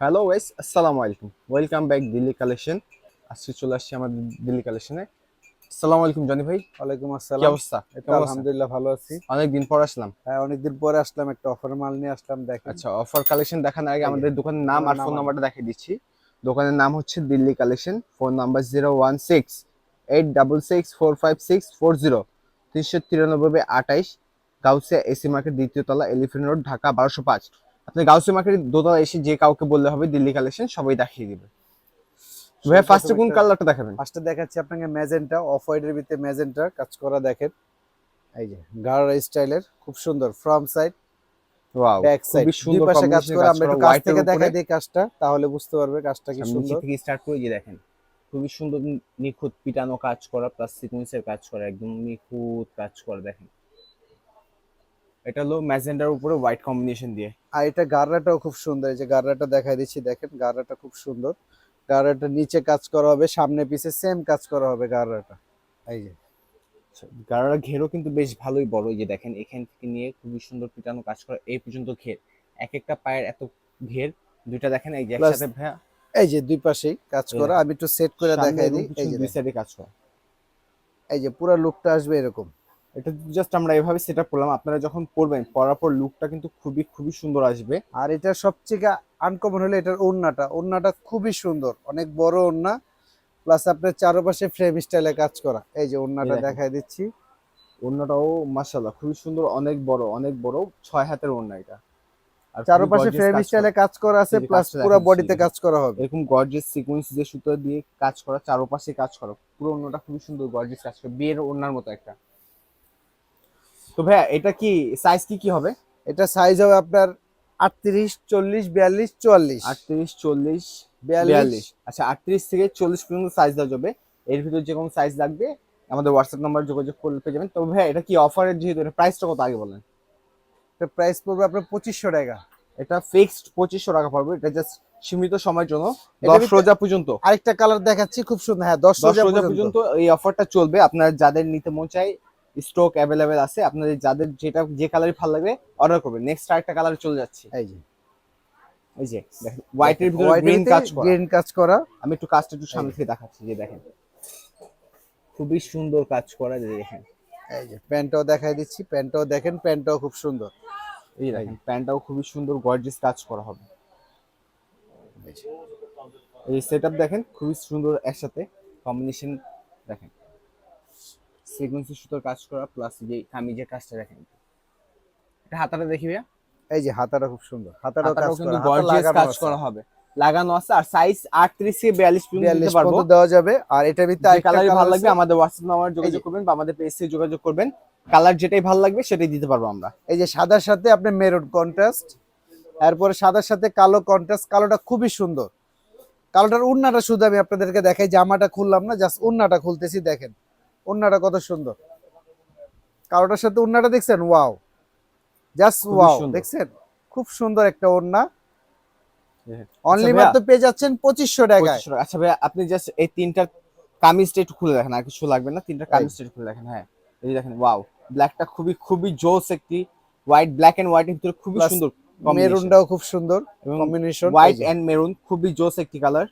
Hello ওয়েস আসসালামু আলাইকুম। Welcome back Delhi collection আজকে চলে আসছি আমাদের দিল্লি কালেকশনে আসসালামু আলাইকুম জনি ভাই। ওয়ালাইকুম আসসালাম। কি অবস্থা? আলহামদুলিল্লাহ ভালো আছি। অনেকদিন পর আসলাম। হ্যাঁ অনেকদিন পরে আসলাম একটা অফার মাল নিয়ে আসলাম দেখেন। আচ্ছা অফার কালেকশন দেখানোর আগে আমাদের দোকানের নাম আর ফোন নাম্বারটা দেখিয়ে দিচ্ছি। দোকানের নাম হচ্ছে Delhi collection phone number zero one six eight double six four five six four zero তিনশো তিরানব্বই আঠাইশ গাউসিয়া এসি মার্কেট দ্বিতীয় তলা এলিফেন্ট রোড ঢাকা বারোশো পাঁচ। আপনি গাউসিয়া মার্কেটের দোতলা এসে যে কাউকে বললে হবে দিল্লি কালেকশন সবাই দেখিয়ে দিবে। ভাই ফার্স্টে কোন কালারটা দেখাবেন? ফার্স্টে দেখাচ্ছি আপনাকে ম্যাজেন্টা অফ হোয়াইটের ভিতরে ম্যাজেন্টা কাজ করা দেখেন। এই যে গাড়া স্টাইলের খুব সুন্দর front side wow back side দুই সুন্দর পাশে কাজ করা আমরা একটু কাছ থেকে দেখাই দিই কাজটা তাহলে বুঝতে পারবে কাজটা কি আমি নিচে সুন্দর থেকে স্টার্ট করে যে দেখেন খুবই সুন্দর নিখুঁত পিটানো কাজ করা প্লাস সিকুয়েন্সের কাজ করা একদম নিখুঁত কাজ করা দেখেন। এটা হলো ম্যাজেন্ডার উপরে হোয়াইট কম্বিনেশন দিয়ে। আর এটা গাররাটাও খুব সুন্দর এই যে গাররাটা দেখাই দিচ্ছি দেখেন গাররাটা খুব সুন্দর। গাররাটা নিচে কাজ করা হবে সামনে পিছে সেম কাজ করা হবে গাররাটা এই যে। গাড়ার ঘেরও কিন্তু বেশ ভালোই বড় এই যে দেখেন এখান থেকে নিয়ে খুবই সুন্দর পিটানো কাজ করা এই পর্যন্ত ঘের। এক একটা পায়ের এত ঘের দুইটা দেখেন এই যে একসাথে ভাইয়া। এই যে দুই পাশেই কাজ করা আমি একটু সেট করে দেখাই দিই এই যে দুই। সাইডে কাজ করা। এই যে পুরো লুকটা আসবে এরকম। এটা জাস্ট আমরা এভাবে সেট আপ করলাম। আপনারা যখন পরবেন পরার পর লুকটা কিন্তু খুবই খুবই সুন্দর আসবে। আর এটা সবচেয়ে আনকমন হলো এটার ওড়নাটা। ওড়নাটা খুবই সুন্দর। অনেক বড় ওড়না প্লাস আপনার চারপাশে ফ্রেম স্টাইলে কাজ করা। এই যে ওড়নাটা দেখেন। দেখাই দিচ্ছি। ওড়নাটাও মাশাআল্লাহ খুবই সুন্দর অনেক বড় অনেক বড় ছয় হাতের ওড়না এটা। আর চারপাশে ফ্রেম স্টাইলে কাজ করা। আছে প্লাস পুরো বডিতে কাজ করা হবে। এরকম গর্জিয়াস সিকোয়েন্স দিয়ে সুতো দিয়ে কাজ করা চারপাশে কাজ করা। পুরো ওড়নাটা খুবই সুন্দর গর্জিয়াস কাজ করা। বিয়ের ওড়নার মতো একটা। তো ভাইয়া এটা কি সাইজ কি কি হবে? এটা সাইজ হবে আপনার আটত্রিশ চল্লিশ বিয়াল্লিশ চুয়াল্লিশ। আটত্রিশ চল্লিশ বিয়াল্লিশ। আচ্ছা আটত্রিশ থেকে চল্লিশ পর্যন্ত সাইজ দেওয়া যাবে। এর ভিতরে যে কোনো সাইজ লাগবে। আমাদের হোয়াটসঅ্যাপ নাম্বার যোগাযোগ করলে পেয়ে যাবেন। তবে ভাইয়া এটা কি অফারের যেহেতু এটা প্রাইসটা কত আগে বলেন? এটা প্রাইস পড়বে আপনার পঁচিশশো টাকা। এটা ফিক্সড পঁচিশশো টাকা পড়বে। এটা জাস্ট সীমিত সময়ের জন্য। দশ রোজা পর্যন্ত। আরেকটা কালার দেখাচ্ছি খুব সুন্দর। হ্যাঁ দশ রোজা পর্যন্ত। এই অফারটা চলবে। আপনার যাদের নিতে মন চাই স্টক অ্যাভেলেবেল আছে আপনাদের যাদের যেটা যে কালারই ভালো লাগবে অর্ডার করবেন। নেক্সট আরেকটা কালারে চলে যাচ্ছে। এই যে। এই যে দেখেন হোয়াইটের ভিতরে গ্রিন কাজ করা। green কাজ করা। আমি একটু কাজটা একটু সামনে থেকে দেখাচ্ছি যে দেখেন। খুবই সুন্দর কাজ করা যে দেখেন। এই যে প্যান্টটাও দেখাই দিচ্ছি প্যান্টটাও দেখেন প্যান্টটাও খুব সুন্দর। এই দেখেন প্যান্টটাও খুবই সুন্দর গর্জিয়াস কাজ করা হবে। এই যে। এই সেটআপ দেখেন খুবই সুন্দর একসাথে কম্বিনেশন দেখেন। সিকোয়েন্সি সুতোর কাজ করা প্লাস যে কামিজের কাজটা দেখেন। এটা হাতাটা দেখি ভাইয়া? এই যে হাতাটা খুব সুন্দর। হাতাটাও কাজ করা গর্জিয়াস কাজ করা হবে। লাগানো আছে আর সাইজ 38 থেকে 42 পর্যন্ত দিতে পারব। দেওয়া যাবে। আর এটার ভিতরে আরেকটা কালারই ভালো লাগবে আমাদের হোয়াটসঅ্যাপ নাম্বার যোগাযোগ করবেন বা আমাদের পেজে যোগাযোগ করবেন। কালার যেটাই ভালো লাগবে সেটাই দিতে পারব আমরা। এই যে সাদার সাথে আপনি মেরুন কন্ট্রাস্ট এরপরে সাদার সাথে কালো কন্ট্রাস্ট কালোটা খুবই সুন্দর। কালোটার উন্নাটা শুধু আমি আপনাদেরকে দেখাই জামাটা খুললাম না জাস্ট উন্নাটা খুলতেছি দেখেন। উন্নাটা কত সুন্দর। কালোটার সাথে উন্নাটা দেখছেন? ওয়াও। জাস্ট ওয়াও দেখছেন? খুব সুন্দর একটা ওন্না দেখেন। অনলি মাত্র পেয়ে যাচ্ছেন পঁচিশশো টাকায়। 2500 টাকা। আচ্ছা ভাইয়া আপনি জাস্ট এই তিনটা কামিজটা একটু খুলে দেখেন আর কিছু লাগবে না? তিনটা কামিজটা একটু খুলে দেখেন হ্যাঁ। এই দেখেন ওয়াও। ব্ল্যাকটা খুবই খুবই জোস একটি হোয়াইট ব্ল্যাক এন্ড হোয়াইট ভিতরে খুবই সুন্দর মেরুনটাও খুব সুন্দর কম্বিনেশন হোয়াইট এন্ড মেরুন খুবই জোস একটি কালার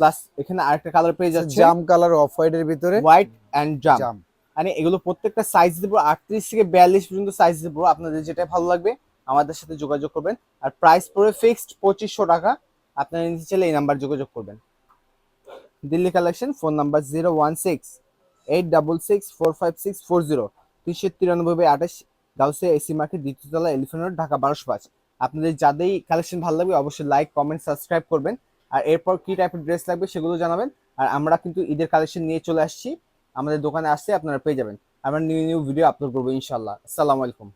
প্লাস এখানে আরেকটা কালার পেয়ে যাচ্ছে জাম কালার অফ হোয়াইট এর ভিতরে হোয়াইট এন্ড জাম মানে এগুলো প্রত্যেকটা সাইজ দেবো আটত্রিশ থেকে বিয়াল্লিশ পর্যন্ত সাইজ দেবো। আপনাদের যেটা ভালো লাগবে আমাদের সাথে যোগাযোগ করবেন। আর প্রাইস পড়বে ফিক্সড পঁচিশশো টাকা। আপনারা নিতে চাইলে এই নাম্বার যোগাযোগ করবেন। Delhi collection phone number zero one six eight double six four five six four zero তিনশো তিরানব্বই আঠাশ গাউসে এসি মার্কেট দ্বিতীয়তলা এলিফেন্ট রোড ঢাকা বারোশো পাঁচ। আপনাদের যাদেরই কালেকশন ভালো লাগবে অবশ্যই লাইক কমেন্ট সাবস্ক্রাইব করবেন। আর এরপর কি টাইপের ড্রেস লাগবে সেগুলো জানাবেন। আর আমরা কিন্তু ঈদের কালেকশন নিয়ে চলে আসছি। আমাদের দোকানে আসতে আপনারা পেয়ে যাবেন। আমরা নিউ নিউ ভিডিও আপলোড করব ইনশাল্লাহ আসসালামু আলাইকুম।